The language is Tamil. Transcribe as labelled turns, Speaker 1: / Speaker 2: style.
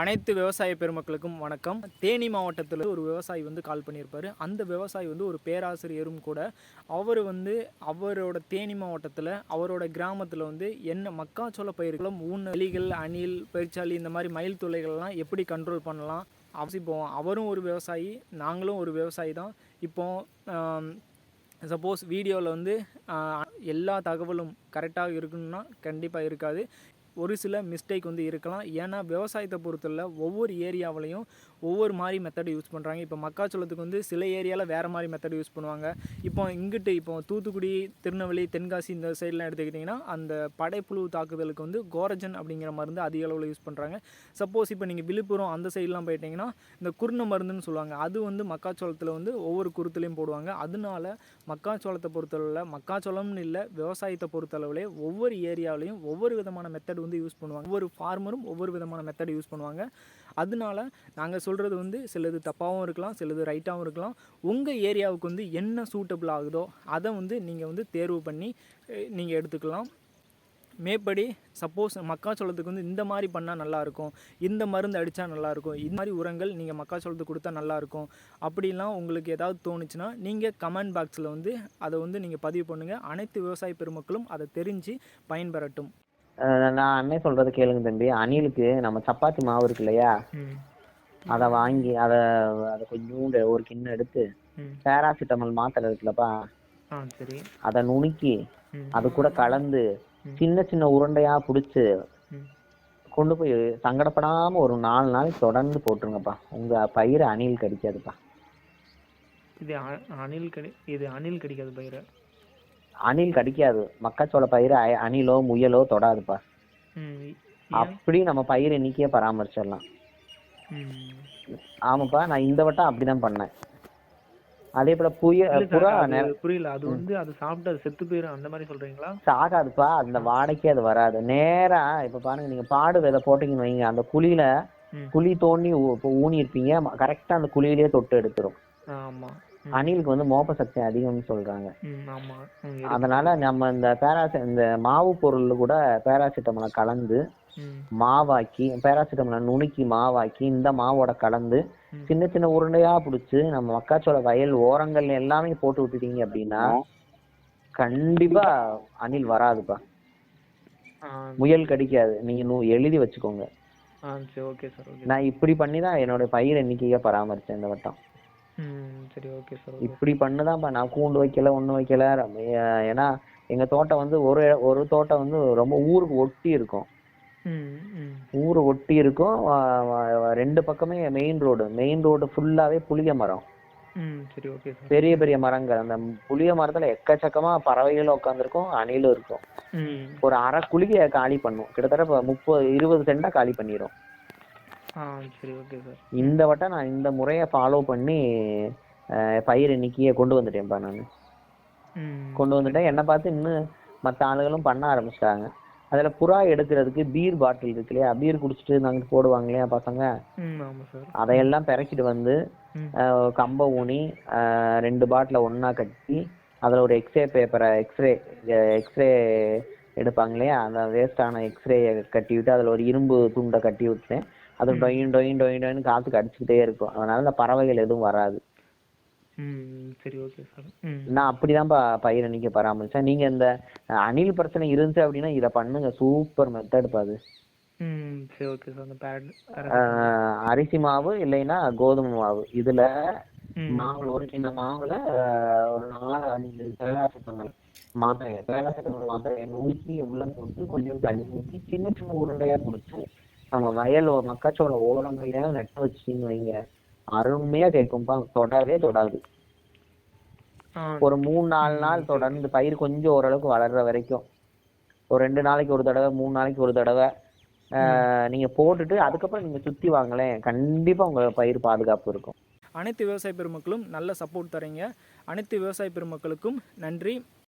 Speaker 1: அனைத்து விவசாய பெருமக்களுக்கும் வணக்கம். தேனி மாவட்டத்தில் ஒரு விவசாயி வந்து கால் பண்ணியிருப்பாரு அந்த விவசாயி வந்து ஒரு பேராசிரியரும் கூட. அவர் வந்து அவரோட தேனி மாவட்டத்தில் அவரோட கிராமத்தில் வந்து என்ன மக்காச்சோள பயிர்களும் ஊன் எலிகள் அணில் பெருச்சாளி இந்த மாதிரி மயில் துளைகள்லாம் எப்படி கண்ட்ரோல் பண்ணலாம்? இப்போ அவரும் ஒரு விவசாயி நாங்களும் ஒரு விவசாயி தான். இப்போது சப்போஸ் வீடியோவில் வந்து எல்லா தகவலும் கரெக்டாக இருக்கணும்னா கண்டிப்பாக இருக்காது. ஒரு சில மிஸ்டேக் வந்து இருக்கலாம். ஏன்னா விவசாயத்தை பொறுத்தல ஒவ்வொரு ஏரியாவிலையும் ஒவ்வொரு மாதிரி மெத்தட் யூஸ் பண்ணுறாங்க இப்போ மக்காச்சோளத்துக்கு வந்து சில ஏரியாவில் வேறு மாதிரி மெத்தட் யூஸ் பண்ணுவாங்க. இப்போ இங்கிட்டு இப்போ தூத்துக்குடி திருநெல்வேலி தென்காசி இந்த சைட்லாம் எடுத்துக்கிட்டிங்கன்னா அந்த படைப்புழு தாக்குதலுக்கு வந்து கோரஜன் அப்படிங்கிற மருந்து அதிக அளவில் யூஸ் பண்ணுறாங்க சப்போஸ் இப்போ நீங்கள் விழுப்புரம் அந்த சைட்லாம் போயிட்டீங்கன்னா இந்த குருணை மருந்துன்னு சொல்லுவாங்க. அது வந்து மக்காச்சோளத்தில் வந்து ஒவ்வொரு குருத்துலையும் போடுவாங்க. அதனால மக்காச்சோளத்தை பொறுத்தளவில் மக்காச்சோளம்னு இல்லை விவசாயத்தை பொறுத்தளவுலே ஒவ்வொரு ஏரியாவிலையும் ஒவ்வொரு விதமான மெத்தட் வந்து யூஸ் பண்ணுவாங்க. ஒவ்வொரு ஃபார்மரும் ஒவ்வொரு விதமான மெத்தட் யூஸ் பண்ணுவாங்க. அதனால நாங்கள் சொல்கிறது வந்து சிலது தப்பாகவும் இருக்கலாம் சிலது ரைட்டாகவும் இருக்கலாம். உங்கள் ஏரியாவுக்கு வந்து என்ன சூட்டபிள் ஆகுதோ அதை வந்து நீங்கள் வந்து தேர்வு பண்ணி நீங்கள் எடுத்துக்கலாம். மேற்படி சப்போஸ் மக்காச்சோளத்துக்கு வந்து இந்த மாதிரி பண்ணால் நல்லாயிருக்கும். இந்த மருந்து அடித்தா நல்லாயிருக்கும். இந்த மாதிரி உரங்கள் நீங்கள் மக்காச்சோளத்துக்கு கொடுத்தா நல்லாயிருக்கும். அப்படிலாம் உங்களுக்கு ஏதாவது தோணுச்சுன்னா நீங்கள் கமெண்ட் பாக்ஸில் வந்து அதை வந்து நீங்கள் பதிவு பண்ணுங்கள் அனைத்து விவசாய பெருமக்களும் அதை தெரிஞ்சு பயன்பெறட்டும்.
Speaker 2: நான் அண்ணன் சொல்றது கேளுங்க தம்பி. அணிலுக்கு நம்ம சப்பாத்தி மாவு இருக்கு இல்லையா? அதை வாங்கி அதை அதை கொஞ்சோண்டு ஒரு கிண்ணம் எடுத்து பேராசிட்டமல் மாத்திரை இருக்குல்லப்பா. அதை நுணுக்கி அது கூட கலந்து. சின்ன சின்ன உருண்டையா பிடிச்சி கொண்டு போய் சங்கடப்படாம ஒரு நாலு நாள் தொடர்ந்து போட்டுருங்கப்பா. உங்க பயிர் அணில் கடிக்காதுப்பா
Speaker 1: இது அணில் கடி இது அணில் கடிக்காது பயிரை
Speaker 2: அணில் கடிக்காது. மக்காச்சோள பயிர் அணிலோ முயலோ தொடாதுப்பா. அப்படி நம்ம பயிர் எண்ணிக்கையை பராமரிச்சிடலாம். ஆமாப்பா நான் இந்த வட்டம் அப்படிதான் பண்ணேன். அதே போல புய புறா
Speaker 1: புரியல. அது வந்து அது சாப்பிட்டு அது செத்து போயிடும் அந்த மாதிரி சொல்றீங்களா?
Speaker 2: சாகாதுப்பா அந்த வாடைக்கே அது வராது. நேரா இப்ப பாருங்க நீங்க பாடு விதை போட்டீங்கன்னு வைங்க. அந்த குழியில. குழி தோண்டி ஊனி இருப்பீங்க கரெக்டா அந்த குழியிலேயே தொட்டு எடுத்துரும்.
Speaker 1: ஆமா.
Speaker 2: அணிலுக்கு வந்து மோப்ப சக்தி அதிகம்னு சொல்றாங்க. அதனால நம்ம இந்த பேராசி இந்த மாவு பொருள் கூட பேராசிட்டமலை கலந்து மாவாக்கி பேராசிட்டமலை நுணுக்கி மாவாக்கி இந்த மாவோட கலந்து. சின்ன சின்ன உருண்டையா பிடிச்சி நம்ம மக்காச்சோள வயல் ஓரங்கள்ல எல்லாமே போட்டு விட்டுட்டீங்க அப்படின்னா கண்டிப்பா அணில் வராதுப்பா. முயல் கடிக்காது. நீங்க நு- எழுதி வச்சுக்கோங்க.
Speaker 1: ஆ சரி ஓகே சார் ஓகே
Speaker 2: நான் இப்படி பண்ணி தான் என்னோட பயிர் எண்ணிக்கையை பராமரிச்சேன் இந்த வட்டம்.
Speaker 1: சரி ஓகே சார்
Speaker 2: இப்படி பண்ணுதான்ப்பா நான் கூண்டு வைக்கல ஒண்ணும் வைக்கல. ஏன்னா எங்க தோட்டம் வந்து ஒரு ஒரு தோட்டம் வந்து ரொம்ப ஊருக்கு ஒட்டி இருக்கும். ஊரு ஒட்டி இருக்கும். ரெண்டு பக்கமே மெயின் ரோடு மெயின் ரோடு ஃபுல்லாவே புளிய மரம்.
Speaker 1: சரி ஓகே
Speaker 2: பெரிய பெரிய மரங்கள். அந்த புளிய மரத்துல எக்கச்சக்கமா பறவைகளும் உட்காந்துருக்கும் அணிலும் இருக்கும். ஒரு அரை குழிய காலி பண்ணும். கிட்டத்தட்ட முப்பது இருபது சென்டா காலி பண்ணிரும்.
Speaker 1: ஆ சரி ஓகே சார்
Speaker 2: இந்த வட்டம் நான் இந்த முறையை ஃபாலோ பண்ணி பயிர் எண்ணிக்கையை கொண்டு வந்துட்டேன்ப்பா நான். கொண்டு வந்துட்டேன் என்னை பார்த்து இன்னும் மற்ற ஆளுகளும் பண்ண ஆரம்பிச்சிட்டாங்க. அதுல புறா எடுக்கிறதுக்கு பீர் பாட்டில் இருக்கு இல்லையா? பீர் குடிச்சிட்டு நாங்கள் போடுவாங்க இல்லையா பசங்க? அதையெல்லாம் பிறக்கிட்டு வந்து கம்பை ஊனி ரெண்டு பாட்டில ஒண்ணா கட்டி அதுல ஒரு எக்ஸ்ரே பேப்பரை எக்ஸ்ரே எக்ஸ்ரே எடுப்பாங்க இல்லையா? அந்த வேஸ்டான எக்ஸ்ரேயை கட்டி விட்டு அதுல ஒரு இரும்பு துண்டை கட்டி விட்டேன் அது டொயின் டொயின் டொயின் டொயின் காத்துக்கு அடிச்சுக்கிட்டே இருக்கும். அதனால இந்த பறவைகள் எதுவும் வராது.
Speaker 1: சரி ஓகே சார்.
Speaker 2: நான் அப்படிதான்ப்பா பயிர் அன்னைக்கு பராமரிச்சேன் நீங்க இந்த அணில் பிரச்சனை இருந்துச்சு அப்படின்னா இதை பண்ணுங்க. சூப்பர் மெத்தட் அஹ், அரிசி மாவு இல்லைன்னா கோதுமை மாவு. இதுல மாவுல ஒரு சின்ன மாவுல ஒரு நாலு அஞ்சு மாத்திரை மாத்திரையை நுணுக்கி உள்ள போட்டு கொஞ்சம் தண்ணி ஊற்றி சின்ன சின்ன உருண்டையா பிடிச்சி நம்ம வயல் ஓ- மக்காச்சோள ஓரங்கள்ல நட்டு வச்சிட்டீங்கன்னு வைங்க. அருமையா கேட்கும்பா தொடவே தொடாது. ஒரு மூணு நாலு நாள் தொடர்ந்து பயிர் கொஞ்சம் ஓரளவுக்கு வளர்ற வரைக்கும். ஒரு ரெண்டு நாளைக்கு ஒரு தடவை மூணு நாளைக்கு ஒரு தடவை. நீங்க போட்டுட்டு அதுக்கப்புறம் நீங்க சுத்தி வாங்களேன். கண்டிப்பா உங்க பயிர் பாதுகாப்பு இருக்கும்.
Speaker 1: அனைத்து விவசாய பெருமக்களும் நல்ல சப்போர்ட் தரீங்க அனைத்து விவசாய பெருமக்களுக்கும் நன்றி.